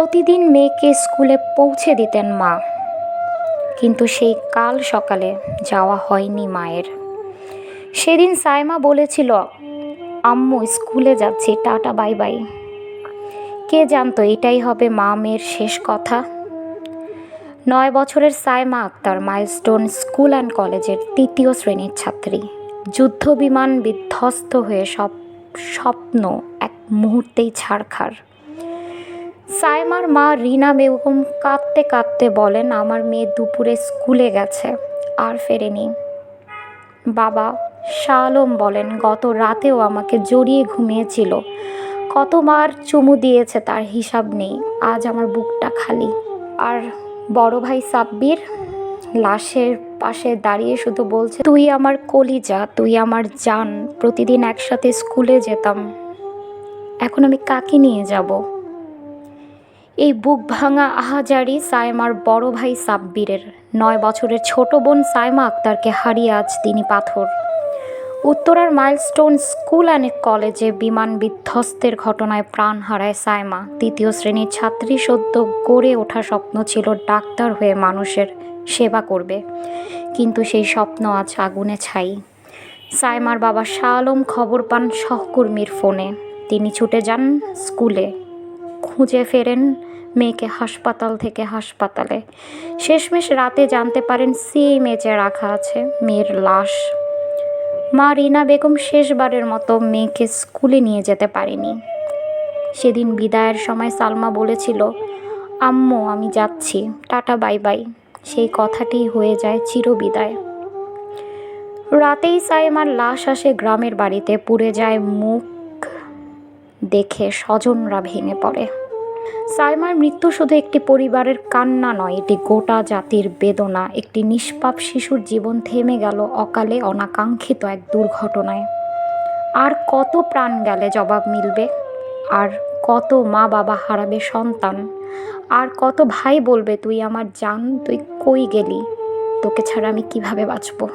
প্রতিদিন মেয়েকে স্কুলে পৌঁছে দিতেন মা। কিন্তু সেই কাল সকালে যাওয়া হয়নি মায়ের। সেদিন সাইমা বলেছিল, আম্মু, স্কুলে যাচ্ছি, টাটা, বাই বাই। কে জানতো, এটাই হবে মা মেয়ের শেষ কথা। নয় বছরের Saima Akter, milestone school and কলেজের তৃতীয় শ্রেণির ছাত্রী। যুদ্ধ বিমান বিধ্বস্ত হয়ে সব স্বপ্ন এক মুহূর্তেই ছাড়খাড় সাইমার মা রিনা বেগম কাঁদতে কাঁদতে বলেন, আমার মেয়ে দুপুরে স্কুলে গেছে, আর ফেরেনি। বাবা শাহ আলম বলেন, গত রাতেও আমাকে জড়িয়ে ঘুমিয়েছিল। কতবার চুমু দিয়েছে, তার হিসাব নেই। আজ আমার বুকটা খালি। আর বড় ভাই সাব্বির লাশের পাশে দাঁড়িয়ে শুধু বলছে, তুই আমার কলিজা, তুই আমার জান, প্রতিদিন একসাথে স্কুলে যেতাম। এখন আমি কাকে নিয়ে যাব? এই বুক ভাঙা আহাজারি সায়মার বড় ভাই সাব্বিরের। নয় বছরের ছোট বোন সায়মা আক্তারকে হারিয়ে আজ তিনি পাথর। উত্তরার মাইলস্টোন স্কুল অ্যান্ড কলেজে বিমান বিধ্বস্তের ঘটনায় প্রাণ হারায় সায়মা। তৃতীয় শ্রেণির ছাত্রী সদ্য গড়ে ওঠা স্বপ্ন ছিল ডাক্তার হয়ে মানুষের সেবা করবে। কিন্তু সেই স্বপ্ন আজ আগুনে ছাই। সায়মার বাবা শাহ আলম খবর পান সহকর্মীর ফোনে। তিনি ছুটে যান স্কুলে। খুঁজে ফেরেন মেয়েকে হাসপাতাল থেকে হাসপাতালে। শেষমেশ রাতে জানতে পারেন সিএ মেজে রাখা আছে মেয়ের লাশ। মা রিনা বেগম শেষবারের মতো মেয়েকে স্কুলে নিয়ে যেতে পারেনি। সেদিন বিদায়ের সময় সালমা বলেছিল, আম্মু, আমি যাচ্ছি। Tata, bye bye. সেই কথাটি হয়ে যায় চিরবিদায়। রাতেই সাইমার লাশ আসে গ্রামের বাড়িতে, পুড়ে যায় মুখ দেখে স্বজনরা ভেঙে পড়ে। সাইমার মৃত্যু শুধু একটি পরিবারের কান্না নয়, এটি গোটা জাতির বেদনা। একটি নিষ্পাপ শিশুর জীবন থেমে গেল অকালে অনাকাঙ্ক্ষিত এক দুর্ঘটনায়। আর কত প্রাণ গেলে জবাব মিলবে? আর কত মা বাবা হারাবে সন্তান? আর কত ভাই বলবে, তুই আমার জান, তুই কই গেলি? তোকে ছাড়া আমি কীভাবে বাঁচবো?